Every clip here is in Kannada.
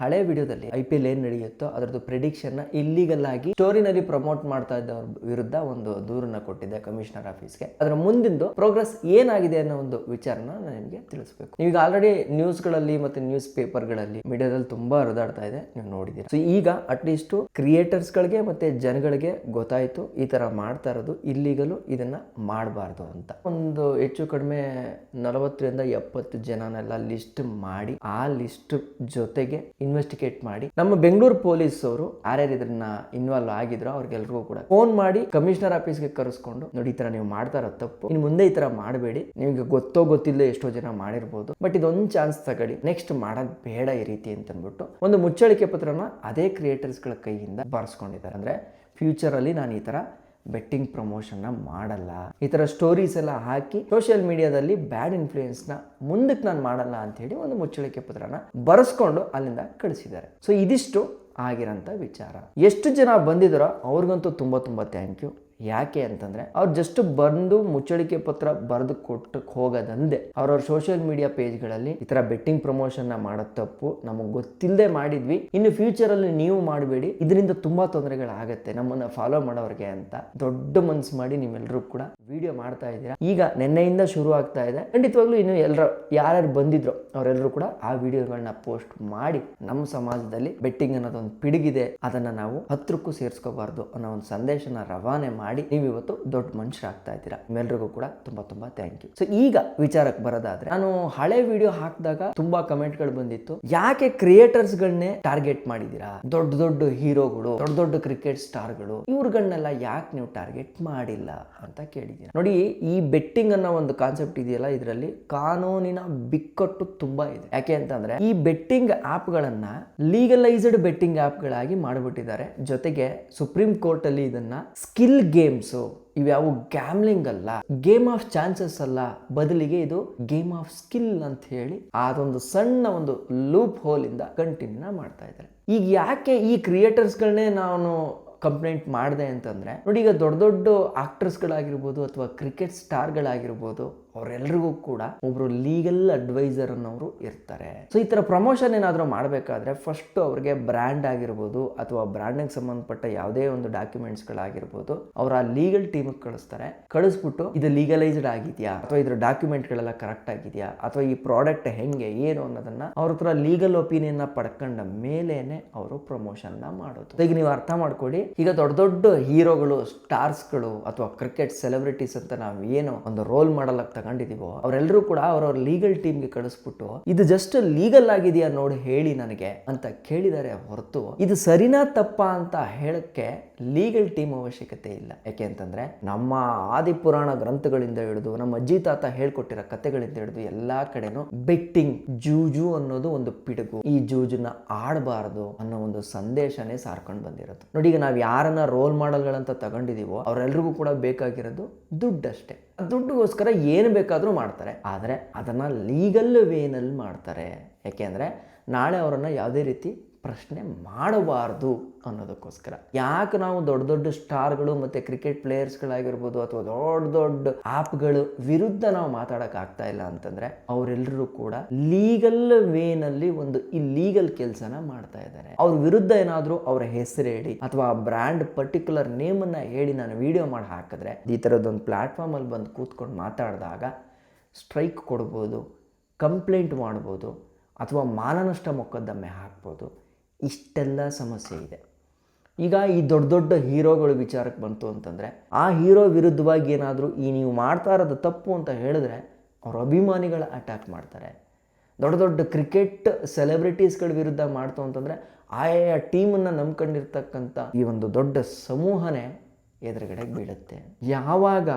ಹಳೆ ವಿಡಿಯೋದಲ್ಲಿ ಐ ಪಿ ಎಲ್ ಏನ್ ನಡೆಯುತ್ತೋ ಅದರದ್ದು ಪ್ರಿಡಿಕ್ಷನ್ ಇಲ್ಲಿಗಲ್ ಆಗಿ ಸ್ಟೋರಿನಲ್ಲಿ ಪ್ರಮೋಟ್ ಮಾಡ್ತಾ ಇದ್ದವ್ರ ವಿರುದ್ಧ ಒಂದು ದೂರನ್ನ ಕೊಟ್ಟಿದ್ದೆ ಕಮಿಷನರ್ ಆಫೀಸ್ಗೆ ಅದರ ಮುಂದಿಂದು ಪ್ರೋಗ್ರೆಸ್ ಏನಾಗಿದೆ ಅನ್ನೋ ಒಂದು ವಿಚಾರನ ನಾನು ನಿಮಗೆ ತಿಳಿಸ್ಬೇಕು. ಈಗ ಆಲ್ರೆಡಿ ನ್ಯೂಸ್ಗಳಲ್ಲಿ ಮತ್ತೆ ನ್ಯೂಸ್ ಪೇಪರ್ಗಳಲ್ಲಿ ಮೀಡಿಯಾದಲ್ಲಿ ತುಂಬಾ ಹರಿದಾಡ್ತಾ ಇದೆ, ನೀವು ನೋಡಿದ್ದೀರಿ ಸೊ ಈಗ ಅಟ್ಲೀಸ್ಟ್ ಕ್ರಿಯೇಟರ್ಸ್ಗಳಿಗೆ ಮತ್ತೆ ಜನಗಳಿಗೆ ಗೊತ್ತಾಯ್ತು ಈ ತರ ಮಾಡ್ತಾ ಇರೋದು ಇಲ್ಲಿಗಲು ಇದನ್ನ ಮಾಡಬಾರ್ದು ಅಂತ. ಒಂದು ಹೆಚ್ಚು ಕಡಿಮೆ ನಲವತ್ತರಿಂದ ಎಪ್ಪತ್ತು ಜನನೆಲ್ಲ ಲಿಸ್ಟ್ ಮಾಡಿ ಆ ಲಿಸ್ಟ್ ಜೊತೆಗೆ ಇನ್ವೆಸ್ಟಿಗೇಟ್ ಮಾಡಿ. ನಮ್ಮ ಬೆಂಗಳೂರು ಪೊಲೀಸ್ ಅವರು ಯಾರ್ಯಾರು ಇದನ್ನ ಇನ್ವಾಲ್ವ್ ಆಗಿದ್ರು ಅವ್ರಿಗೆಲ್ರಿಗೂ ಕೂಡ ಫೋನ್ ಮಾಡಿ ಕಮಿಷನರ್ ಆಫೀಸ್ಗೆ ಕರೆಸ್ಕೊಂಡು, ನೋಡಿ, ಈ ತರ ನೀವು ಮಾಡ್ತಾ ಇರೋ ತಪ್ಪು. ಇನ್ನು ಮುಂದೆ ಈ ತರ ಮಾಡಬೇಡಿ. ನಿಮಗೆ ಗೊತ್ತೋ ಗೊತ್ತಿಲ್ಲದೆ ಎಷ್ಟೋ ಜನ ಮಾಡಿರ್ಬೋದು. ಬಟ್ ಇದೊಂದು ಚಾನ್ಸ್ ತಗೊಳ್ಳಿ. ನೆಕ್ಸ್ಟ್ ಮಾಡೋದು ಬೇಡ ಈ ರೀತಿ ಅಂತ ಅಂದ್ಬಿಟ್ಟು ಒಂದು ಮುಚ್ಚಳಿಕೆ ಪತ್ರನ ಅದೇ ಕ್ರಿಯೇಟರ್ಸ್ಗಳ ಕೈಯಿಂದ ಬರ್ಸ್ಕೊಂಡಿದ್ದಾರೆ. ಅಂದ್ರೆ ಫ್ಯೂಚರಲ್ಲಿ ನಾನು ಈ ತರ ಬೆಟ್ಟಿಂಗ್ ಪ್ರಮೋಷನ್ನ ಮಾಡಲ್ಲ. ಈ ಥರ ಸ್ಟೋರೀಸ್ ಎಲ್ಲ ಹಾಕಿ ಸೋಷಿಯಲ್ ಮೀಡಿಯಾದಲ್ಲಿ ಬ್ಯಾಡ್ ಇನ್ಫ್ಲೂಯೆನ್ಸ್ನ ಮುಂದಕ್ಕೆ ನಾನು ಮಾಡಲ್ಲ ಅಂತ ಹೇಳಿ ಒಂದು ಮುಚ್ಚಳಿಕೆ ಪತ್ರನ ಬರೆಸ್ಕೊಂಡು ಅಲ್ಲಿಂದ ಕಳಿಸಿದ್ದಾರೆ. ಸೊ ಇದಿಷ್ಟು ಆಗಿರೋಂಥ ವಿಚಾರ. ಎಷ್ಟು ಜನ ಬಂದಿದ್ದಾರೋ ಅವ್ರಿಗಂತೂ ತುಂಬ ತುಂಬ ಥ್ಯಾಂಕ್ ಯು ಯಾಕೆ ಅಂತಂದ್ರೆ ಅವ್ರು ಜಸ್ಟ್ ಬಂದು ಮುಚ್ಚಳಿಕೆ ಪತ್ರ ಬರೆದು ಕೊಟ್ಟಕ್ಕೆ ಹೋಗೋದಂದೆ. ಅವ್ರವ್ರ ಸೋಷಿಯಲ್ ಮೀಡಿಯಾ ಪೇಜ್ಗಳಲ್ಲಿ ಈ ಥರ ಬೆಟ್ಟಿಂಗ್ ಪ್ರಮೋಷನ್ನ ಮಾಡೋ ತಪ್ಪು ನಮಗೆ ಗೊತ್ತಿಲ್ಲದೆ ಮಾಡಿದ್ವಿ. ಇನ್ನು ಫ್ಯೂಚರಲ್ಲಿ ನೀವು ಮಾಡಬೇಡಿ. ಇದರಿಂದ ತುಂಬಾ ತೊಂದರೆಗಳಾಗತ್ತೆ. ನಮ್ಮನ್ನ ಫಾಲೋ ಮಾಡೋರಿಗೆ ಅಂತ ದೊಡ್ಡ ಮನಸ್ಸು ಮಾಡಿ ನಿಮ್ಮೆಲ್ಲರೂ ಕೂಡ ವಿಡಿಯೋ ಮಾಡ್ತಾ ಇದ್ದೀರಾ. ಈಗ ನಿನ್ನೆಯಿಂದ ಶುರು ಆಗ್ತಾ ಇದೆ. ಖಂಡಿತವಾಗ್ಲೂ ಇನ್ನು ಎಲ್ಲರ, ಯಾರ್ಯಾರು ಬಂದಿದ್ರು ಅವರೆಲ್ಲರೂ ಕೂಡ ಆ ವಿಡಿಯೋಗಳನ್ನ ಪೋಸ್ಟ್ ಮಾಡಿ ನಮ್ಮ ಸಮಾಜದಲ್ಲಿ ಬೆಟ್ಟಿಂಗ್ ಅನ್ನೋದೊಂದು ಪಿಡುಗಿದೆ. ಅದನ್ನ ನಾವು ಹತ್ರಕ್ಕೂ ಸೇರಿಸ್ಕೋಬಾರ್ದು ಅನ್ನೋ ಒಂದು ಸಂದೇಶನ ರವಾನೆ ಮಾಡಿ ನೀವು ಇವತ್ತು ದೊಡ್ಡ ಮನುಷ್ಯರಾಗ್ತಾ ಇದ್ದೀರಾ. ನಿಮ್ಮೆಲ್ರಿಗೂ ಕೂಡ ತುಂಬಾ ತುಂಬಾ ಥ್ಯಾಂಕ್ ಯು ಸೊ ಈಗ ವಿಚಾರಕ್ಕೆ ಬರೋದಾದ್ರೆ, ನಾನು ಹಳೆ ವಿಡಿಯೋ ಹಾಕಿದಾಗ ತುಂಬಾ ಕಮೆಂಟ್ಗಳು ಬಂದಿತ್ತು. ಯಾಕೆ ಕ್ರಿಯೇಟರ್ಸ್ಗಳನ್ನೇ ಟಾರ್ಗೆಟ್ ಮಾಡಿದೀರಾ ದೊಡ್ಡ ದೊಡ್ಡ ಹೀರೋಗಳು ದೊಡ್ಡ ದೊಡ್ಡ ಕ್ರಿಕೆಟ್ ಸ್ಟಾರ್ಗಳು ಇವ್ರಗಳನ್ನೆಲ್ಲ ಯಾಕೆ ನೀವು ಟಾರ್ಗೆಟ್ ಮಾಡಿಲ್ಲ ಅಂತ ಕೇಳಿದ್ದೀನಿ ನೋಡಿ, ಈ ಬೆಟ್ಟಿಂಗ್ ಅನ್ನೋ ಒಂದು ಕಾನ್ಸೆಪ್ಟ್ ಇದೆಯಲ್ಲ, ಇದರಲ್ಲಿ ಕಾನೂನಿನ ಬಿಕ್ಕಟ್ಟು ತುಂಬಾ ಇದೆ. ಯಾಕೆ ಅಂತಂದ್ರೆ, ಈ ಬೆಟ್ಟಿಂಗ್ ಆ್ಯಪ್ಗಳನ್ನ ಲೀಗಲೈಸ್ಡ್ ಬೆಟ್ಟಿಂಗ್ ಆ್ಯಪ್ಗಳಾಗಿ ಮಾಡಿಬಿಟ್ಟಿದ್ದಾರೆ. ಜೊತೆಗೆ ಸುಪ್ರೀಂ ಕೋರ್ಟ್ ಅಲ್ಲಿ ಇದನ್ನ ಸ್ಕಿಲ್ ಗೇಮ್ಸು ಇವ್ಯಾವು ಗ್ಯಾಮ್ಲಿಂಗ್ ಅಲ್ಲ ಗೇಮ್ ಆಫ್ ಚಾನ್ಸಸ್ ಅಲ್ಲ, ಬದಲಿಗೆ ಇದು ಗೇಮ್ ಆಫ್ ಸ್ಕಿಲ್ ಅಂತ ಹೇಳಿ ಅದೊಂದು ಸಣ್ಣ ಒಂದು ಲೂಪ್ ಹೋಲ್ ಇಂದ ಕಂಟಿನ್ಯೂ ಮಾಡ್ತಾ ಇದ್ದಾರೆ. ಈಗ ಯಾಕೆ ಈ ಕ್ರಿಯೇಟರ್ಸ್ಗಳನ್ನೇ ನಾನು ಕಂಪ್ಲೇಂಟ್ ಮಾಡಿದೆ ಅಂತಂದ್ರೆ, ನೋಡಿ ಈಗ ದೊಡ್ಡ ದೊಡ್ಡ ಆಕ್ಟರ್ಸ್ಗಳಾಗಿರ್ಬೋದು ಅಥವಾ ಕ್ರಿಕೆಟ್ ಸ್ಟಾರ್ಗಳಾಗಿರ್ಬೋದು ಅವರೆಲ್ಲರಿಗೂ ಕೂಡ ಒಬ್ರು ಲೀಗಲ್ ಅಡ್ವೈಸರ್ ಅನ್ನೋರು ಇರ್ತಾರೆ. ಸೊ ಈ ತರ ಪ್ರಮೋಷನ್ ಏನಾದರೂ ಮಾಡಬೇಕಾದ್ರೆ ಫಸ್ಟ್ ಅವ್ರಿಗೆ ಬ್ರ್ಯಾಂಡ್ ಆಗಿರ್ಬೋದು ಅಥವಾ ಬ್ರ್ಯಾಂಡಿಗೆ ಸಂಬಂಧಪಟ್ಟ ಯಾವುದೇ ಒಂದು ಡಾಕ್ಯುಮೆಂಟ್ಸ್ಗಳಾಗಿರ್ಬೋದು ಅವರ ಲೀಗಲ್ ಟೀಮಿಗೆ ಕಳಿಸ್ತಾರೆ. ಕಳಿಸ್ಬಿಟ್ಟು, ಇದು ಲೀಗಲೈಸ್ಡ್ ಆಗಿದೆಯಾ? ಅಥವಾ ಇದ್ರ ಡಾಕ್ಯುಮೆಂಟ್ಗಳೆಲ್ಲ ಕರೆಕ್ಟ್ ಆಗಿದೆಯಾ? ಅಥವಾ ಈ ಪ್ರಾಡಕ್ಟ್ ಹೆಂಗೆ? ಏನು? ಅನ್ನೋದನ್ನ ಅವ್ರ ಹತ್ರ ಲೀಗಲ್ ಒಪಿನಿಯನ್ ಪಡ್ಕೊಂಡ ಮೇಲೇನೆ ಅವರು ಪ್ರಮೋಷನ್ ಮಾಡೋದು. ಈಗ ನೀವು ಅರ್ಥ ಮಾಡ್ಕೊಡಿ, ಈಗ ದೊಡ್ಡ ದೊಡ್ಡ ಹೀರೋಗಳು ಸ್ಟಾರ್ಸ್ಗಳು ಅಥವಾ ಕ್ರಿಕೆಟ್ ಸೆಲೆಬ್ರಿಟೀಸ್ ಅಂತ ನಾವು ಏನು ಒಂದು ರೋಲ್ ಮಾಡಲ್ ತಗೊಂಡಿದೀವೋ ಅವರೆಲ್ಲರೂ ಕೂಡ ಅವರವ್ರ ಲೀಗಲ್ ಟೀಮ್ಗೆ ಕಳಿಸ್ಬಿಟ್ಟು, ಇದು ಜಸ್ಟ್ ಲೀಗಲ್ ಆಗಿದೆಯಾ ನೋಡಿ ಹೇಳಿ ನನಗೆ ಅಂತ ಕೇಳಿದ್ದಾರೆ ಹೊರತು, ಇದು ಸರಿನಾ ತಪ್ಪಾ ಅಂತ ಹೇಳಕ್ಕೆ ಲೀಗಲ್ ಟೀಮ್ ಅವಶ್ಯಕತೆ ಇಲ್ಲ. ಯಾಕೆ ಅಂತಂದ್ರೆ, ನಮ್ಮ ಆದಿಪುರಾಣ ಗ್ರಂಥಗಳಿಂದ ಹಿಡಿದು, ನಮ್ಮ ಅಜ್ಜಿ ತಾತ ಹೇಳ್ಕೊಟ್ಟಿರೋ ಕಥೆಗಳಿಂದ ಹಿಡಿದು ಎಲ್ಲಾ ಕಡೆನೂ ಬೆಟ್ಟಿಂಗ್, ಜೂಜು ಅನ್ನೋದು ಒಂದು ಪಿಡುಗು. ಈ ಜೂಜನ್ನ ಆಡಬಾರದು ಅನ್ನೋ ಒಂದು ಸಂದೇಶನೇ ಸಾರ್ಕೊಂಡು ಬಂದಿರೋದು. ನೋಡಿ ಈಗ ನಾವು ಯಾರನ್ನ ರೋಲ್ ಮಾಡಲ್ಗಳಂತ ತಗೊಂಡಿದೀವೋ, ಅವರೆಲ್ರಿಗೂ ಕೂಡ ಬೇಕಾಗಿರೋದು ದುಡ್ಡಷ್ಟೇ. ದುಡ್ಡುಗೋಸ್ಕರ ಏನು ಬೇಕಾದರೂ ಮಾಡ್ತಾರೆ. ಆದರೆ ಅದನ್ನು ಲೀಗಲ್ ವೇನಲ್ಲಿ ಮಾಡ್ತಾರೆ. ಯಾಕೆಂದರೆ ನಾಳೆ ಅವರನ್ನು ಯಾವುದೇ ರೀತಿ ಪ್ರಶ್ನೆ ಮಾಡಬಾರ್ದು ಅನ್ನೋದಕ್ಕೋಸ್ಕರ. ಯಾಕೆ ನಾವು ದೊಡ್ಡ ದೊಡ್ಡ ಸ್ಟಾರ್ಗಳು ಮತ್ತು ಕ್ರಿಕೆಟ್ ಪ್ಲೇಯರ್ಸ್ಗಳಾಗಿರ್ಬೋದು ಅಥವಾ ದೊಡ್ಡ ದೊಡ್ಡ ಆ್ಯಪ್ಗಳು ವಿರುದ್ಧ ನಾವು ಮಾತಾಡೋಕ್ಕಾಗ್ತಾ ಇಲ್ಲ ಅಂತಂದರೆ ಅವರೆಲ್ಲರೂ ಕೂಡ ಲೀಗಲ್ ವೇನಲ್ಲಿ ಒಂದು ಇಲ್ಲೀಗಲ್ ಕೆಲಸನ ಮಾಡ್ತಾ ಇದ್ದಾರೆ. ಅವ್ರ ವಿರುದ್ಧ ಏನಾದರೂ ಅವರ ಹೆಸರು ಹೇಳಿ ಅಥವಾ ಬ್ರ್ಯಾಂಡ್ ಪರ್ಟಿಕ್ಯುಲರ್ ನೇಮನ್ನು ಹೇಳಿ ನಾನು ವಿಡಿಯೋ ಮಾಡಿ ಹಾಕಿದ್ರೆ ಈ ಥರದ್ದೊಂದು ಪ್ಲ್ಯಾಟ್ಫಾರ್ಮಲ್ಲಿ ಬಂದು ಕೂತ್ಕೊಂಡು ಮಾತಾಡಿದಾಗ ಸ್ಟ್ರೈಕ್ ಕೊಡ್ಬೋದು, ಕಂಪ್ಲೇಂಟ್ ಮಾಡ್ಬೋದು ಅಥವಾ ಮಾನನಷ್ಟ ಮೊಕದ್ದಮೆ ಹಾಕ್ಬೋದು. ಇಷ್ಟೆಲ್ಲ ಸಮಸ್ಯೆ ಇದೆ. ಈಗ ಈ ದೊಡ್ಡ ದೊಡ್ಡ ಹೀರೋಗಳ ವಿಚಾರಕ್ಕೆ ಬಂತು ಅಂತಂದರೆ, ಆ ಹೀರೋ ವಿರುದ್ಧವಾಗಿ ಏನಾದರೂ ಈ ನೀವು ಮಾಡ್ತಾ ಇರೋದು ತಪ್ಪು ಅಂತ ಹೇಳಿದ್ರೆ ಅವ್ರ ಅಭಿಮಾನಿಗಳ ಅಟ್ಯಾಕ್ ಮಾಡ್ತಾರೆ. ದೊಡ್ಡ ದೊಡ್ಡ ಕ್ರಿಕೆಟ್ ಸೆಲೆಬ್ರಿಟೀಸ್ಗಳ ವಿರುದ್ಧ ಮಾಡ್ತು ಅಂತಂದರೆ, ಆಯಾ ಟೀಮನ್ನು ನಂಬ್ಕೊಂಡಿರ್ತಕ್ಕಂಥ ಈ ಒಂದು ದೊಡ್ಡ ಸಮೂಹನೇ ಎದುರುಗಡೆಗೆ ಬೀಳುತ್ತೆ. ಯಾವಾಗ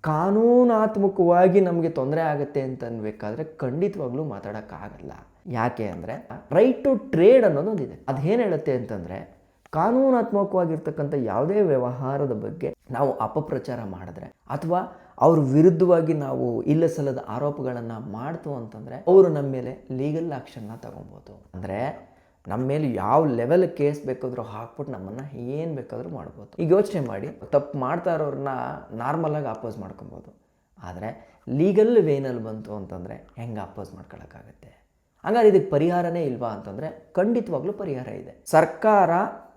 ಕಾನೂನಾತ್ಮಕವಾಗಿ ನಮಗೆ ತೊಂದರೆ ಆಗುತ್ತೆ ಅಂತ ಅನ್ಬೇಕಾದ್ರೆ ಖಂಡಿತವಾಗ್ಲೂ ಮಾತಾಡೋಕ್ಕಾಗಲ್ಲ. ಯಾಕೆ ಅಂದರೆ ರೈಟ್ ಟು ಟ್ರೇಡ್ ಅನ್ನೋದು ಒಂದಿದೆ. ಅದು ಏನು ಹೇಳುತ್ತೆ ಅಂತಂದರೆ, ಕಾನೂನಾತ್ಮಕವಾಗಿರ್ತಕ್ಕಂಥ ಯಾವುದೇ ವ್ಯವಹಾರದ ಬಗ್ಗೆ ನಾವು ಅಪಪ್ರಚಾರ ಮಾಡಿದ್ರೆ, ಅಥವಾ ಅವ್ರ ವಿರುದ್ಧವಾಗಿ ನಾವು ಇಲ್ಲ ಸಲ್ಲದ ಆರೋಪಗಳನ್ನು ಮಾಡ್ತು ಅಂತಂದರೆ, ಅವರು ನಮ್ಮ ಮೇಲೆ ಲೀಗಲ್ ಆ್ಯಕ್ಷನ್ನ ತಗೊಬೋದು. ಅಂದರೆ, ನಮ್ಮ ಮೇಲೆ ಯಾವ ಲೆವೆಲ್ ಕೇಸ್ ಬೇಕಾದರೂ ಹಾಕ್ಬಿಟ್ಟು ನಮ್ಮನ್ನು ಏನು ಬೇಕಾದರೂ ಮಾಡ್ಬೋದು. ಈಗ ಯೋಚನೆ ಮಾಡಿ, ತಪ್ಪು ಮಾಡ್ತಾ ಇರೋರನ್ನ ನಾರ್ಮಲಾಗಿ ಅಪೋಸ್ ಮಾಡ್ಕೊಬೋದು. ಆದರೆ ಲೀಗಲ್ ವೇನಲ್ಲಿ ಬಂತು ಅಂತಂದರೆ, ಹೆಂಗೆ ಅಪೋಸ್ ಮಾಡ್ಕೊಳಕ್ಕಾಗತ್ತೆ? ಹಂಗಾರೆ ಇದಕ್ಕೆ ಪರಿಹಾರನೇ ಇಲ್ವಾ ಅಂತಂದರೆ ಖಂಡಿತವಾಗ್ಲೂ ಪರಿಹಾರ ಇದೆ. ಸರ್ಕಾರ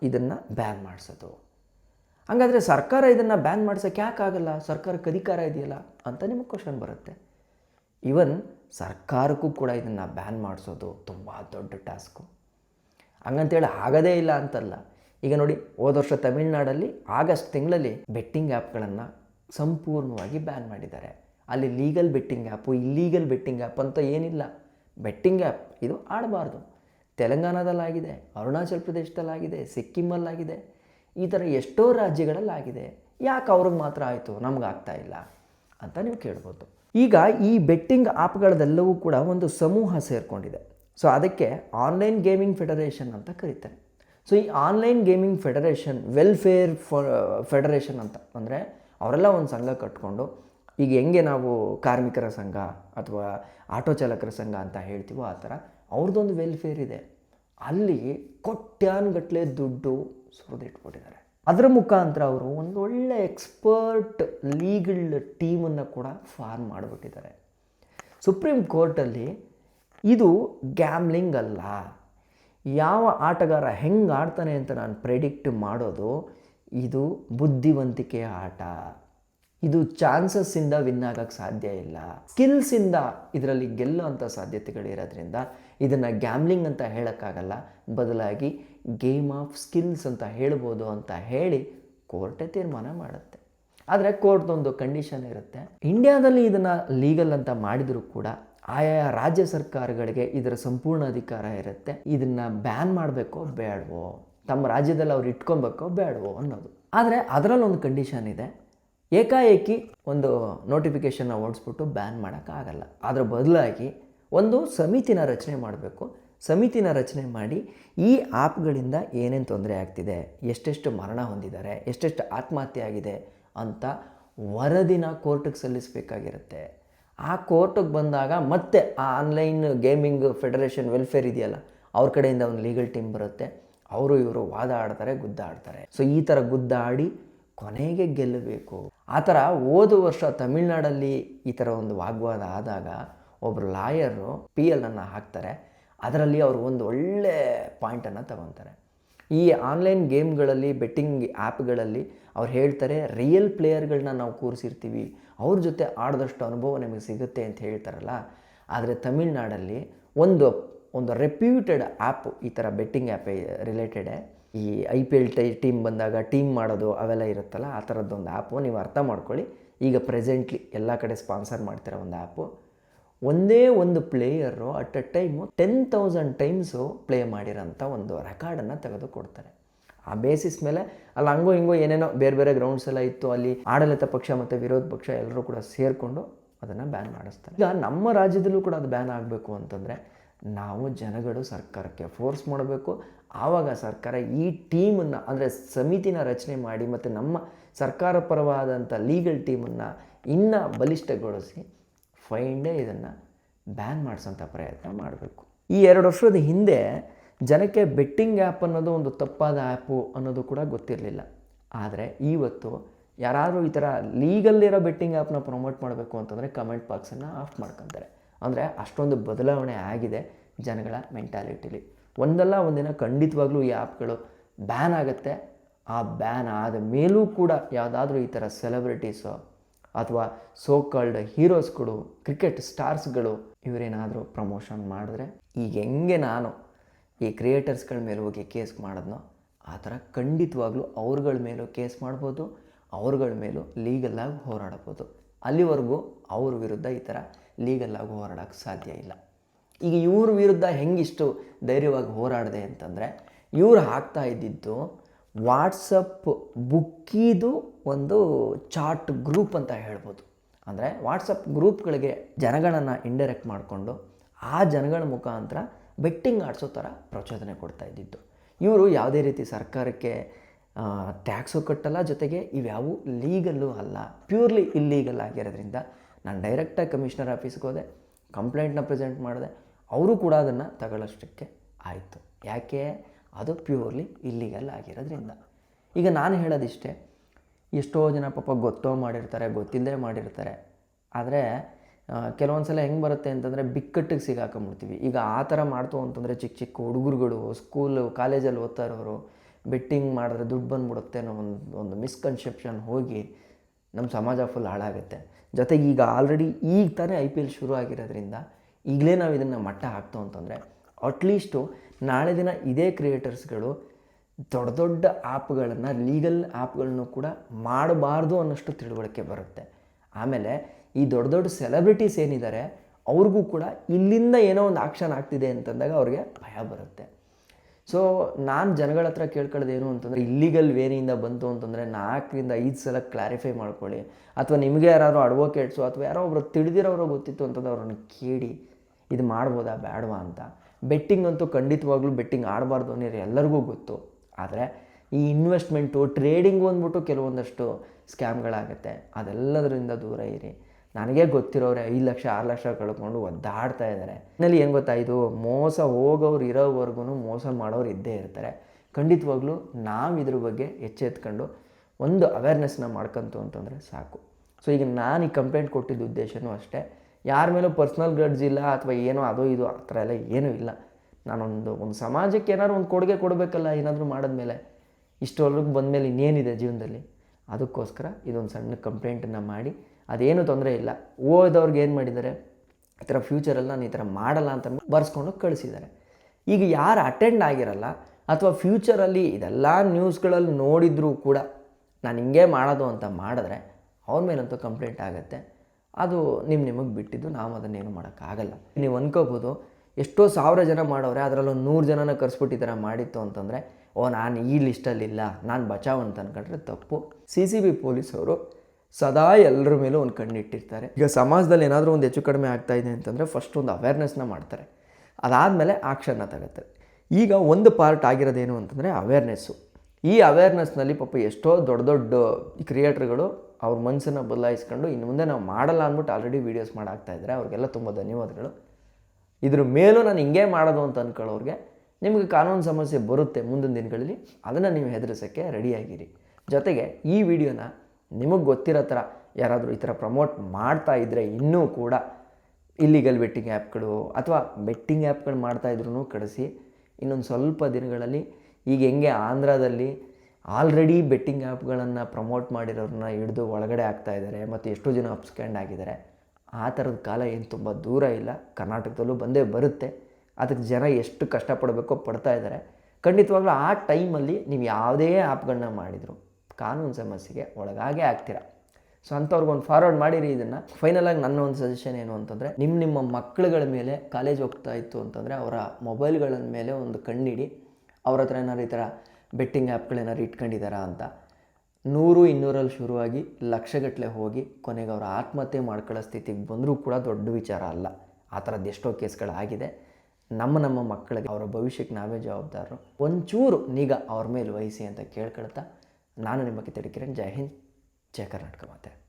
ಇದನ್ನು ಬ್ಯಾನ್ ಮಾಡಿಸೋದು. ಹಾಗಾದರೆ ಸರ್ಕಾರ ಇದನ್ನು ಬ್ಯಾನ್ ಮಾಡ್ಸೋಕ್ಕೆ ಯಾಕಾಗಲ್ಲ ಸರ್ಕಾರಕ್ಕೆ ಅಧಿಕಾರ ಇದೆಯಲ್ಲ ಅಂತ ನಿಮಗೆ ಕ್ವಶನ್ ಬರುತ್ತೆ. ಇವನ್ ಸರ್ಕಾರಕ್ಕೂ ಕೂಡ ಇದನ್ನು ಬ್ಯಾನ್ ಮಾಡಿಸೋದು ತುಂಬ ದೊಡ್ಡ ಟಾಸ್ಕು ಹಂಗಂತೇಳಿ ಆಗೋದೇ ಇಲ್ಲ ಅಂತಲ್ಲ. ಈಗ ನೋಡಿ, ಹೋದ ವರ್ಷ ತಮಿಳ್ನಾಡಲ್ಲಿ ಆಗಸ್ಟ್ ತಿಂಗಳಲ್ಲಿ ಬೆಟ್ಟಿಂಗ್ ಆ್ಯಪ್ಗಳನ್ನು ಸಂಪೂರ್ಣವಾಗಿ ಬ್ಯಾನ್ ಮಾಡಿದ್ದಾರೆ. ಅಲ್ಲಿ legal betting app illegal betting app ಅಂತ ಏನಿಲ್ಲ. Betting app. ಇದು ಆಡಬಾರ್ದು. ತೆಲಂಗಾಣದಲ್ಲಾಗಿದೆ, ಅರುಣಾಚಲ್ ಪ್ರದೇಶದಲ್ಲಾಗಿದೆ, ಸಿಕ್ಕಿಮಲ್ಲಾಗಿದೆ. ಈ ಥರ ಎಷ್ಟೋ ರಾಜ್ಯಗಳಲ್ಲಾಗಿದೆ. ಯಾಕೆ ಅವ್ರಿಗೆ ಮಾತ್ರ ಆಯಿತು? ನಮ್ಗೆ ಇಲ್ಲ ಅಂತ ನೀವು ಕೇಳ್ಬೋದು. ಈಗ ಈ ಬೆಟ್ಟಿಂಗ್ ಆ್ಯಪ್ಗಳದೆಲ್ಲವೂ ಕೂಡ ಒಂದು ಸಮೂಹ ಸೇರಿಕೊಂಡಿದೆ. ಸೊ ಅದಕ್ಕೆ ಆನ್ಲೈನ್ ಗೇಮಿಂಗ್ ಫೆಡರೇಷನ್ ಅಂತ ಕರೀತಾರೆ. ಸೊ ಈ online gaming federation, welfare federation ಅಂತ. ಅಂದರೆ ಅವರೆಲ್ಲ ಒಂದು ಸಂಘ ಕಟ್ಕೊಂಡು ಈಗ ಹೆಂಗೆ ನಾವು ಕಾರ್ಮಿಕರ ಸಂಘ ಅಥವಾ ಆಟೋ ಚಾಲಕರ ಸಂಘ ಅಂತ ಹೇಳ್ತೀವೋ ಆ ಥರ ಅವ್ರದ್ದೊಂದು ವೆಲ್ಫೇರ್ ಇದೆ. ಅಲ್ಲಿ ಕೊಟ್ಯಾನ್ಗಟ್ಲೆ ದುಡ್ಡು ಸುರಿದಿಟ್ಬಿಟ್ಟಿದ್ದಾರೆ. ಅದರ ಮುಖಾಂತರ ಅವರು ಒಂದು ಒಳ್ಳೆ ಎಕ್ಸ್ಪರ್ಟ್ ಲೀಗಲ್ ಟೀಮನ್ನು ಕೂಡ ಫಾರ್ಮ್ ಮಾಡಿಬಿಟ್ಟಿದ್ದಾರೆ. ಸುಪ್ರೀಂ ಕೋರ್ಟಲ್ಲಿ ಇದು ಗ್ಯಾಮ್ಲಿಂಗ್ ಅಲ್ಲ. ಯಾವ ಆಟಗಾರ ಹೆಂಗೆ ಆಡ್ತಾನೆ ಅಂತ ನಾನು ಪ್ರೆಡಿಕ್ಟ್ ಮಾಡೋದು ಇದು ಬುದ್ಧಿವಂತಿಕೆಯ ಆಟ. ಇದು ಚಾನ್ಸಸ್ಸಿಂದ ವಿನ್ ಆಗೋಕ್ಕೆ ಸಾಧ್ಯ ಇಲ್ಲ. ಸ್ಕಿಲ್ಸಿಂದ ಇದರಲ್ಲಿ ಗೆಲ್ಲುವಂಥ ಸಾಧ್ಯತೆಗಳಿರೋದ್ರಿಂದ ಇದನ್ನು ಗ್ಯಾಮ್ಲಿಂಗ್ ಅಂತ ಹೇಳೋಕ್ಕಾಗಲ್ಲ. ಬದಲಾಗಿ ಗೇಮ್ ಆಫ್ ಸ್ಕಿಲ್ಸ್ ಅಂತ ಹೇಳ್ಬೋದು ಅಂತ ಹೇಳಿ ಕೋರ್ಟೇ ತೀರ್ಮಾನ ಮಾಡುತ್ತೆ. ಆದರೆ ಕೋರ್ಟ್ದೊಂದು ಕಂಡೀಷನ್ ಇರುತ್ತೆ. ಇಂಡಿಯಾದಲ್ಲಿ ಇದನ್ನು ಲೀಗಲ್ ಅಂತ ಮಾಡಿದರೂ ಕೂಡ ಆಯಾ ರಾಜ್ಯ ಸರ್ಕಾರಗಳಿಗೆ ಇದರ ಸಂಪೂರ್ಣ ಅಧಿಕಾರ ಇರುತ್ತೆ. ಇದನ್ನು ಬ್ಯಾನ್ ಮಾಡಬೇಕೋ ಬೇಡವೋ, ತಮ್ಮ ರಾಜ್ಯದಲ್ಲಿ ಅವ್ರು ಇಟ್ಕೊಬೇಕೋ ಬೇಡವೋ ಅನ್ನೋದು. ಆದರೆ ಅದರಲ್ಲೊಂದು ಕಂಡೀಷನ್ ಇದೆ. ಏಕಾಏಕಿ ಒಂದು ನೋಟಿಫಿಕೇಷನ್ನ ಓಡಿಸ್ಬಿಟ್ಟು ಬ್ಯಾನ್ ಮಾಡೋಕ್ಕಾಗಲ್ಲ ಅದರ ಬದಲಾಗಿ ಒಂದು ಸಮಿತಿನ ರಚನೆ ಮಾಡಬೇಕು. ಸಮಿತಿನ ರಚನೆ ಮಾಡಿ ಈ ಆ್ಯಪ್ಗಳಿಂದ ಏನೇನು ತೊಂದರೆ ಆಗ್ತಿದೆ, ಎಷ್ಟೆಷ್ಟು ಮರಣ ಹೊಂದಿದ್ದಾರೆ, ಎಷ್ಟೆಷ್ಟು ಆತ್ಮಹತ್ಯೆ ಆಗಿದೆ ಅಂತ ವರದಿನ ಕೋರ್ಟಿಗೆ ಸಲ್ಲಿಸಬೇಕಾಗಿರುತ್ತೆ. ಆ ಕೋರ್ಟಿಗೆ ಬಂದಾಗ ಮತ್ತೆ ಆ ಆನ್ಲೈನ್ ಗೇಮಿಂಗ್ ಫೆಡರೇಷನ್ ವೆಲ್ಫೇರ್ ಇದೆಯಲ್ಲ, ಅವ್ರ ಕಡೆಯಿಂದ ಒಂದು ಲೀಗಲ್ ಟೀಮ್ ಬರುತ್ತೆ. ಅವರು ಇವರು ವಾದ ಆಡ್ತಾರೆ, ಗುದ್ದಾಡ್ತಾರೆ. ಸೊ ಈ ಥರ ಗುದ್ದಾಡಿ ಕೊನೆಗೆ ಗೆಲ್ಲಬೇಕು. ಆ ಥರ ಹೋದ ವರ್ಷ ತಮಿಳ್ನಾಡಲ್ಲಿ ಈ ಥರ ಒಂದು ವಾಗ್ವಾದ ಆದಾಗ ಒಬ್ಬರು ಲಾಯರು ಪಿ ಎಲನ್ನು ಹಾಕ್ತಾರೆ. ಅದರಲ್ಲಿ ಅವರು ಒಂದು ಒಳ್ಳೆ ಪಾಯಿಂಟನ್ನು ತಗೊತಾರೆ. ಈ ಆನ್ಲೈನ್ ಗೇಮ್ಗಳಲ್ಲಿ, ಬೆಟ್ಟಿಂಗ್ ಆ್ಯಪ್ಗಳಲ್ಲಿ ಅವ್ರು ಹೇಳ್ತಾರೆ, ರಿಯಲ್ ಪ್ಲೇಯರ್ಗಳನ್ನ ನಾವು ಕೂರಿಸಿರ್ತೀವಿ. ಅವ್ರ ಜೊತೆ ಆಡಿದಷ್ಟು ಅನುಭವ ನಿಮಗೆ ಸಿಗುತ್ತೆ ಅಂತ ಹೇಳ್ತಾರಲ್ಲ? ಆದರೆ ತಮಿಳ್ನಾಡಲ್ಲಿ ಒಂದು ಒಂದು ರೆಪ್ಯೂಟೆಡ್ ಆ್ಯಪ್ ಈ ಥರ ಬೆಟ್ಟಿಂಗ್ ಆ್ಯಪ್ ರಿಲೇಟೆಡೇ ಈ I P L tie team ಬಂದಾಗ ಟೀಮ್ ಮಾಡೋದು ಅವೆಲ್ಲ ಇರುತ್ತಲ್ಲ, ಆ ಥರದ್ದೊಂದು ಆ್ಯಪು ನೀವು ಅರ್ಥ ಮಾಡ್ಕೊಳ್ಳಿ. ಈಗ ಪ್ರೆಸೆಂಟ್ಲಿ ಎಲ್ಲ ಕಡೆ ಸ್ಪಾನ್ಸರ್ ಮಾಡ್ತಿರೋ ಒಂದು ಆ್ಯಪು ಒಂದೇ ಒಂದು player at a time ten thousand times play ಮಾಡಿರೋಂಥ ಒಂದು ರೆಕಾರ್ಡನ್ನು ತೆಗೆದುಕೊಡ್ತಾರೆ. ಆ ಬೇಸಿಸ್ ಮೇಲೆ, ಅಲ್ಲಿ ಹಂಗೋ ಹಿಂಗೋ ಏನೇನೋ ಬೇರೆ ಬೇರೆ ಗ್ರೌಂಡ್ಸ್ ಎಲ್ಲ ಇತ್ತು, ಅಲ್ಲಿ ಆಡಳಿತ ಪಕ್ಷ ಮತ್ತು ವಿರೋಧ ಪಕ್ಷ ಎಲ್ಲರೂ ಕೂಡ ಸೇರಿಕೊಂಡು ಅದನ್ನು ಬ್ಯಾನ್ ಮಾಡಿಸ್ತಾರೆ. ಈಗ ನಮ್ಮ ರಾಜ್ಯದಲ್ಲೂ ಕೂಡ ಅದು ಬ್ಯಾನ್ ಆಗಬೇಕು ಅಂತಂದರೆ ನಾವು ಜನಗಳು ಸರ್ಕಾರಕ್ಕೆ ಫೋರ್ಸ್ ಮಾಡಬೇಕು. ಆವಾಗ ಸರ್ಕಾರ ಈ ಟೀಮನ್ನು ಅಂದರೆ ಸಮಿತಿನ ರಚನೆ ಮಾಡಿ ಮತ್ತು ನಮ್ಮ ಸರ್ಕಾರ ಪರವಾದಂಥ ಲೀಗಲ್ ಟೀಮನ್ನು ಇನ್ನೂ ಬಲಿಷ್ಠಗೊಳಿಸಿ ಫೈಂಡೇ ಇದನ್ನು ಬ್ಯಾನ್ ಮಾಡಿಸೋಂಥ ಪ್ರಯತ್ನ ಮಾಡಬೇಕು. ಈ ಎರಡು ವರ್ಷದ ಹಿಂದೆ ಜನಕ್ಕೆ ಬೆಟ್ಟಿಂಗ್ ಆ್ಯಪ್ ಅನ್ನೋದು ಒಂದು ತಪ್ಪಾದ ಆ್ಯಪು ಅನ್ನೋದು ಕೂಡ ಗೊತ್ತಿರಲಿಲ್ಲ. ಆದರೆ ಇವತ್ತು ಯಾರಾದರೂ ಈ ಥರ ಲೀಗಲ್ಲಿರೋ ಬೆಟ್ಟಿಂಗ್ ಆ್ಯಪ್ನ ಪ್ರಮೋಟ್ ಮಾಡಬೇಕು ಅಂತಂದರೆ ಕಮೆಂಟ್ ಬಾಕ್ಸನ್ನು ಆಫ್ ಮಾಡ್ಕೊತಾರೆ. ಅಂದರೆ ಅಷ್ಟೊಂದು ಬದಲಾವಣೆ ಆಗಿದೆ ಜನಗಳ ಮೆಂಟ್ಯಾಲಿಟಿಲಿ ಒಂದಲ್ಲ ಒಂದಿನ ಖಂಡಿತವಾಗ್ಲೂ ಈ ಆ್ಯಪ್ಗಳು ಬ್ಯಾನ್ ಆಗುತ್ತೆ. ಆ ಬ್ಯಾನ್ ಆದ ಮೇಲೂ ಕೂಡ ಯಾವುದಾದ್ರೂ ಈ ಥರ ಸೆಲೆಬ್ರಿಟೀಸು ಅಥವಾ ಸೋ ಕಾಲ್ಡ್ ಹೀರೋಸ್ಗಳು, ಕ್ರಿಕೆಟ್ ಸ್ಟಾರ್ಸ್ಗಳು ಇವರೇನಾದರೂ ಪ್ರಮೋಷನ್ ಮಾಡಿದ್ರೆ ಈಗ ಹೆಂಗೆ ನಾನು ಈ ಕ್ರಿಯೇಟರ್ಸ್ಗಳ ಮೇಲೆ ಹೋಗಿ ಕೇಸ್ ಮಾಡಿದ್ನೋ ಆ ಥರ ಖಂಡಿತವಾಗ್ಲೂ ಅವ್ರಗಳ ಮೇಲೂ ಕೇಸ್ ಮಾಡ್ಬೋದು, ಅವ್ರಗಳ ಮೇಲೂ ಲೀಗಲ್ಲಾಗಿ ಹೋರಾಡ್ಬೋದು. ಅಲ್ಲಿವರೆಗೂ ಅವ್ರ ವಿರುದ್ಧ ಈ ಥರ ಲೀಗಲ್ಲಾಗಿ ಹೋರಾಡೋಕ್ಕೆ ಸಾಧ್ಯ ಇಲ್ಲ. ಈಗ ಇವ್ರ ವಿರುದ್ಧ ಹೆಂಗಿಷ್ಟು ಧೈರ್ಯವಾಗಿ ಹೋರಾಡಿದೆ ಅಂತಂದರೆ, ಇವರು ಹಾಕ್ತಾ ಇದ್ದಿದ್ದು ವಾಟ್ಸಪ್ ಬುಕ್ಕಿದು ಒಂದು ಚಾಟ್ ಗ್ರೂಪ್ ಅಂತ ಹೇಳ್ಬೋದು. ಅಂದರೆ ವಾಟ್ಸಪ್ ಗ್ರೂಪ್ಗಳಿಗೆ ಜನಗಳನ್ನು ಇಂಡೈರೆಕ್ಟ್ ಮಾಡಿಕೊಂಡು ಆ ಜನಗಳ ಮುಖಾಂತರ ಬೆಟ್ಟಿಂಗ್ ಆಡಿಸೋ ಥರ ಪ್ರಚೋದನೆ ಕೊಡ್ತಾ ಇದ್ದಿದ್ದು. ಇವರು ಯಾವುದೇ ರೀತಿ ಸರ್ಕಾರಕ್ಕೆ ಟ್ಯಾಕ್ಸು ಕಟ್ಟಲ್ಲ ಜೊತೆಗೆ ಇವ್ಯಾವು ಲೀಗಲ್ಲೂ ಅಲ್ಲ ಪ್ಯೂರ್ಲಿ ಇಲ್ಲೀಗಲ್ ಆಗಿರೋದ್ರಿಂದ ನಾನು ಡೈರೆಕ್ಟಾಗಿ ಕಮಿಷನರ್ ಆಫೀಸ್ಗೆ ಹೋದೆ ಕಂಪ್ಲೇಂಟ್ನ ಪ್ರೆಸೆಂಟ್ ಮಾಡಿದೆ. ಅವರು ಕೂಡ ಅದನ್ನು ತಗೊಳ್ಳೋಷ್ಟಕ್ಕೆ ಆಯಿತು. ಯಾಕೆ? ಅದು ಪ್ಯೂರ್ಲಿ ಇಲ್ಲಿಗೆಲ್ಲ ಆಗಿರೋದ್ರಿಂದ. ಈಗ ನಾನು ಹೇಳೋದಿಷ್ಟೇ, ಎಷ್ಟೋ ಜನ ಪಾಪ ಗೊತ್ತೋ ಮಾಡಿರ್ತಾರೆ ಗೊತ್ತಿಲ್ಲದೆ ಮಾಡಿರ್ತಾರೆ. ಆದರೆ ಕೆಲವೊಂದು ಸಲ ಹೆಂಗೆ ಬರುತ್ತೆ ಅಂತಂದರೆ ಬಿಕ್ಕಟ್ಟಿಗೆ ಸಿಗಾಕೊಂಬಿಡ್ತೀವಿ. ಈಗ ಆ ಥರ ಮಾಡ್ತು ಅಂತಂದರೆ ಚಿಕ್ಕ ಚಿಕ್ಕ ಹುಡುಗರುಗಳು ಸ್ಕೂಲು ಕಾಲೇಜಲ್ಲಿ ಓದ್ತಾ ಇರೋರು ಬೆಟ್ಟಿಂಗ್ ಮಾಡಿದ್ರೆ ದುಡ್ಡು ಬಂದ್ಬಿಡುತ್ತೆ ಅನ್ನೋ ಒಂದು ಒಂದು ಮಿಸ್ಕನ್ಸೆಪ್ಷನ್ ಹೋಗಿ ನಮ್ಮ ಸಮಾಜ ಫುಲ್ ಹಾಳಾಗುತ್ತೆ. ಜೊತೆಗೆ ಈಗ ಆಲ್ರೆಡಿ ಈಗ ತಾನೇ ಐ ಪಿ ಎಲ್ ಶುರು ಆಗಿರೋದ್ರಿಂದ ಈಗಲೇ ನಾವು ಇದನ್ನು ಮಟ್ಟ ಹಾಕ್ತು ಅಂತಂದರೆ ಅಟ್ಲೀಸ್ಟು ನಾಳೆ ದಿನ ಇದೇ ಕ್ರಿಯೇಟರ್ಸ್ಗಳು ದೊಡ್ಡ ದೊಡ್ಡ ಆ್ಯಪ್ಗಳನ್ನು ಲೀಗಲ್ ಆ್ಯಪ್ಗಳನ್ನು ಕೂಡ ಮಾಡಬಾರ್ದು ಅನ್ನೋಷ್ಟು ತಿಳುವಳಿಕೆ ಬರುತ್ತೆ. ಆಮೇಲೆ ಈ ದೊಡ್ಡ ದೊಡ್ಡ ಸೆಲೆಬ್ರಿಟೀಸ್ ಏನಿದ್ದಾರೆ ಅವ್ರಿಗೂ ಕೂಡ ಇಲ್ಲಿಂದ ಏನೋ ಒಂದು ಆಕ್ಷನ್ ಆಗ್ತಿದೆ ಅಂತಂದಾಗ ಅವ್ರಿಗೆ ಭಯ ಬರುತ್ತೆ. ಸೊ ನಾನು ಜನಗಳ ಹತ್ರ ಕೇಳ್ಕೊಳ್ಳೋದು ಏನು ಅಂತಂದರೆ ಇಲ್ಲಿಗಲ್ ವೇನಿಂದ ಬಂತು ಅಂತಂದರೆ ನಾಲ್ಕರಿಂದ ಐದು ಸಲ ಕ್ಲಾರಿಫೈ ಮಾಡ್ಕೊಳ್ಳಿ? ಅಥವಾ ನಿಮಗೆ ಯಾರಾದರೂ ಅಡ್ವೊಕೇಟ್ಸು ಅಥವಾ ಯಾರೋ ಒಬ್ರು ತಿಳಿದಿರೋರು ಗೊತ್ತಿತ್ತು ಅಂತಂದ್ರೆ ಅವ್ರನ್ನ ಕೇಳಿ, ಇದು ಮಾಡ್ಬೋದಾ ಬೇಡವಾ ಅಂತ. ಬೆಟ್ಟಿಂಗ್ ಅಂತೂ ಖಂಡಿತವಾಗ್ಲೂ ಬೆಟ್ಟಿಂಗ್ ಆಡಬಾರ್ದು ಅನ್ನೋರು ಎಲ್ಲರಿಗೂ ಗೊತ್ತು. ಆದರೆ, ಈ ಇನ್ವೆಸ್ಟ್ಮೆಂಟು ಟ್ರೇಡಿಂಗು ಅಂದ್ಬಿಟ್ಟು ಕೆಲವೊಂದಷ್ಟು ಸ್ಕ್ಯಾಮ್ಗಳಾಗುತ್ತೆ ಅದೆಲ್ಲದರಿಂದ ದೂರ ಇರಿ. ನನಗೆ ಗೊತ್ತಿರೋರೆ ಐದು ಲಕ್ಷ, ಆರು ಲಕ್ಷ ಕಳ್ಕೊಂಡು ಒದ್ದಾಡ್ತಾ ಇದ್ದಾರೆ. ಇನ್ನಲ್ಲಿ ಏನು ಗೊತ್ತಾ? ಇದು ಮೋಸ ಹೋಗೋರು ಇರೋವರೆಗೂ ಮೋಸ ಮಾಡೋರು ಇದ್ದೇ ಇರ್ತಾರೆ. ಖಂಡಿತವಾಗ್ಲೂ ನಾವು ಇದ್ರ ಬಗ್ಗೆ ಎಚ್ಚೆತ್ಕೊಂಡು ಒಂದು ಅವೇರ್ನೆಸ್ನ ಮಾಡ್ಕಂತು ಅಂತಂದರೆ ಸಾಕು. ಸೊ ಈಗ ನಾನು ಈ ಕಂಪ್ಲೇಂಟ್ ಕೊಟ್ಟಿದ್ದ ಉದ್ದೇಶನೂ ಅಷ್ಟೇ. ಯಾರ ಮೇಲೂ ಪರ್ಸ್ನಲ್ ಗಡ್ಸ್ ಇಲ್ಲ ಅಥವಾ ಏನೋ ಅದು ಇದು ಆ ಥರ ಎಲ್ಲ ಏನೂ ಇಲ್ಲ. ನಾನೊಂದು, ಒಂದು ಸಮಾಜಕ್ಕೆ ಏನಾದ್ರು ಒಂದು ಕೊಡುಗೆ ಕೊಡಬೇಕಲ್ಲ ಏನಾದರೂ ಮಾಡಿದ್ಮೇಲೆ ಇಷ್ಟೊಳಗೆ ಬಂದಮೇಲೆ ಇನ್ನೇನಿದೆ ಜೀವನದಲ್ಲಿ? ಅದಕ್ಕೋಸ್ಕರ ಇದೊಂದು ಸಣ್ಣ ಕಂಪ್ಲೇಂಟನ್ನು ಮಾಡಿ ಅದೇನು ತೊಂದರೆ ಇಲ್ಲ. ಓದೋರ್ಗೆ ಏನು ಮಾಡಿದ್ದಾರೆ? ಈ ಥರ ಫ್ಯೂಚರಲ್ಲಿ ನಾನು ಈ ಥರ ಮಾಡಲ್ಲ ಅಂತ ಬರ್ಸ್ಕೊಂಡು ಕಳಿಸಿದ್ದಾರೆ. ಈಗ ಯಾರು ಅಟೆಂಡ್ ಆಗಿರಲ್ಲ ಅಥವಾ ಫ್ಯೂಚರಲ್ಲಿ ಇದೆಲ್ಲ ನ್ಯೂಸ್ಗಳಲ್ಲಿ ನೋಡಿದರೂ ಕೂಡ ನಾನು ಹಿಂಗೆ ಮಾಡೋದು ಅಂತ ಮಾಡಿದ್ರೆ ಅವ್ರ ಮೇಲಂತೂ ಕಂಪ್ಲೇಂಟ್ ಆಗುತ್ತೆ. ಅದು ನಿಮ್ಮ ನಿಮಗೆ ಬಿಟ್ಟಿದ್ದು ನಾವು ಅದನ್ನೇನು ಮಾಡೋಕ್ಕಾಗಲ್ಲ. ನೀವು ಅನ್ಕೋಬೋದು ಎಷ್ಟೋ ಸಾವಿರ ಜನ ಮಾಡೋರೆ ಅದರಲ್ಲಿ ಒಂದು ನೂರು ಜನನ ಕರೆಸ್ಬಿಟ್ಟು ಈ ಥರ ಮಾಡಿತ್ತು ಅಂತಂದರೆ, ಓ ನಾನು ಈ ಲಿಸ್ಟಲ್ಲಿಲ್ಲ ನಾನು ಬಚಾವ್ ಅಂತ ಅನ್ಕೊಂಡ್ರೆ ತಪ್ಪು. ಸಿ ಸಿ ಬಿ ಪೊಲೀಸವರು ಸದಾ ಎಲ್ಲರ ಮೇಲೂ ಒಂದು ಕಣ್ಣಿಟ್ಟಿರ್ತಾರೆ. ಈಗ ಸಮಾಜದಲ್ಲಿ ಏನಾದರೂ ಒಂದು ಹೆಚ್ಚು ಕಡಿಮೆ ಆಗ್ತಾ ಇದೆ ಅಂತಂದರೆ ಫಸ್ಟ್ ಒಂದು ಅವೇರ್ನೆಸ್ನ ಮಾಡ್ತಾರೆ. ಅದಾದಮೇಲೆ ಆ್ಯಕ್ಷನ್ನ ತಗೋತಾರೆ ಈಗ ಒಂದು ಪಾರ್ಟ್ ಆಗಿರೋದೇನು ಅಂತಂದರೆ ಅವೇರ್ನೆಸ್ಸು ಈ ಅವೇರ್ನೆಸ್ನಲ್ಲಿ ಪಾಪ ಎಷ್ಟೋ ದೊಡ್ಡ ದೊಡ್ಡ ಕ್ರಿಯೇಟ್ರ್ಗಳು ಅವ್ರ ಮನಸ್ಸನ್ನು ಬದಲಾಯಿಸ್ಕೊಂಡು ಇನ್ನು ಮುಂದೆ ನಾವು ಮಾಡಲ್ಲ ಅಂದ್ಬಿಟ್ಟು ಆಲ್ರೆಡಿ ವೀಡಿಯೋಸ್ ಇದ್ದಾರೆ ಅವ್ರಿಗೆಲ್ಲ ತುಂಬ ಧನ್ಯವಾದಗಳು. ಇದ್ರ ಮೇಲೂ ನಾನು ಹಿಂಗೆ ಮಾಡೋದು ಅಂತ ಅಂದ್ಕೊಳ್ಳೋರಿಗೆ ನಿಮಗೆ ಕಾನೂನು ಸಮಸ್ಯೆ ಬರುತ್ತೆ ಮುಂದಿನ ದಿನಗಳಲ್ಲಿ. ಅದನ್ನು ನೀವು ಹೆದರಿಸೋಕ್ಕೆ ರೆಡಿಯಾಗಿರಿ ಜೊತೆಗೆ ಈ ವಿಡಿಯೋನ ನಿಮಗೆ ಗೊತ್ತಿರೋ ಥರ ಯಾರಾದರೂ ಈ ಥರ ಪ್ರಮೋಟ್ ಮಾಡ್ತಾ ಇದ್ದರೆ ಇನ್ನೂ ಕೂಡ ಇಲ್ಲಿಗಲ್ ಬೆಟ್ಟಿಂಗ್ ಆ್ಯಪ್ಗಳು ಅಥವಾ ಬೆಟ್ಟಿಂಗ್ ಆ್ಯಪ್ಗಳು ಮಾಡ್ತಾಯಿದ್ರು ಕಳಿಸಿ. ಇನ್ನೊಂದು ಸ್ವಲ್ಪ ದಿನಗಳಲ್ಲಿ ಈಗ ಹೆಂಗೆ ಆಂಧ್ರದಲ್ಲಿ ಆಲ್ರೆಡಿ ಬೆಟ್ಟಿಂಗ್ ಆ್ಯಪ್ಗಳನ್ನು ಪ್ರಮೋಟ್ ಮಾಡಿರೋರನ್ನ ಹಿಡಿದು ಒಳಗಡೆ ಆಗ್ತಾ ಇದ್ದಾರೆ ಮತ್ತು ಎಷ್ಟೋ ಜನ ಅಪ್ಸ್ಕ್ಯಾಂಡ್ ಆಗಿದ್ದಾರೆ. ಆ ಥರದ ಕಾಲ ಏನು ತುಂಬ ದೂರ ಇಲ್ಲ. ಕರ್ನಾಟಕದಲ್ಲೂ ಬಂದೇ ಬರುತ್ತೆ. ಅದಕ್ಕೆ ಜನ ಎಷ್ಟು ಕಷ್ಟಪಡಬೇಕೋ ಪಡ್ತಾ ಇದ್ದಾರೆ. ಖಂಡಿತವಾಗ್ಲೂ ಆ ಟೈಮಲ್ಲಿ ನೀವು ಯಾವುದೇ ಆ್ಯಪ್ಗಳನ್ನ ಮಾಡಿದರು ಕಾನೂನು ಸಮಸ್ಯೆಗೆ ಒಳಗಾಗೆ ಆಗ್ತೀರಾ? ಸೊ ಅಂಥವ್ರಿಗೊಂದು ಫಾರ್ವರ್ಡ್ ಮಾಡಿರಿ ಇದನ್ನು. ಫೈನಲಾಗಿ ನನ್ನ ಒಂದು ಸಜೆಷನ್ ಏನು ಅಂತಂದರೆ ನಿಮ್ಮ ನಿಮ್ಮ ಮಕ್ಕಳುಗಳ ಮೇಲೆ ಕಾಲೇಜ್ ಹೋಗ್ತಾ ಇತ್ತು ಅಂತಂದರೆ ಅವರ ಮೊಬೈಲ್ಗಳ ಮೇಲೆ ಒಂದು ಕಣ್ಣಿಡಿ. ಅವ್ರ ಹತ್ರ ಏನಾರು ಈ ಥರ ಬೆಟ್ಟಿಂಗ್ ಆ್ಯಪ್ಗಳೇನಾರು ಇಟ್ಕೊಂಡಿದ್ದಾರಾ ಅಂತ. ನೂರು ಇನ್ನೂರಲ್ಲಿ ಶುರುವಾಗಿ ಲಕ್ಷಗಟ್ಟಲೆ ಹೋಗಿ ಕೊನೆಗೆ ಅವರ ಆತ್ಮಹತ್ಯೆ ಮಾಡ್ಕೊಳ್ಳೋ ಸ್ಥಿತಿಗೆ ಬಂದರೂ ಕೂಡ ದೊಡ್ಡ ವಿಚಾರ ಅಲ್ಲ. ಆ ಥರದ್ದು ಎಷ್ಟೋ ಕೇಸ್ಗಳಾಗಿದೆ ನಮ್ಮ ನಮ್ಮ ಮಕ್ಕಳಿಗೆ ಅವರ ಭವಿಷ್ಯಕ್ಕೆ ನಾವೇ ಜವಾಬ್ದಾರರು. ಒಂಚೂರು ನಿಗಾ ಅವ್ರ ಮೇಲೆ ವಹಿಸಿ ಅಂತ ಕೇಳ್ಕೊಳ್ತಾ ನಾನು ನಿಮ್ಮ ಕಿತ್ತಡಿ ಕಿರಣ್ ಜೈ ಹಿಂದ್ ಜೈ ಕರ್ನಾಟಕ ಮಾತೆ.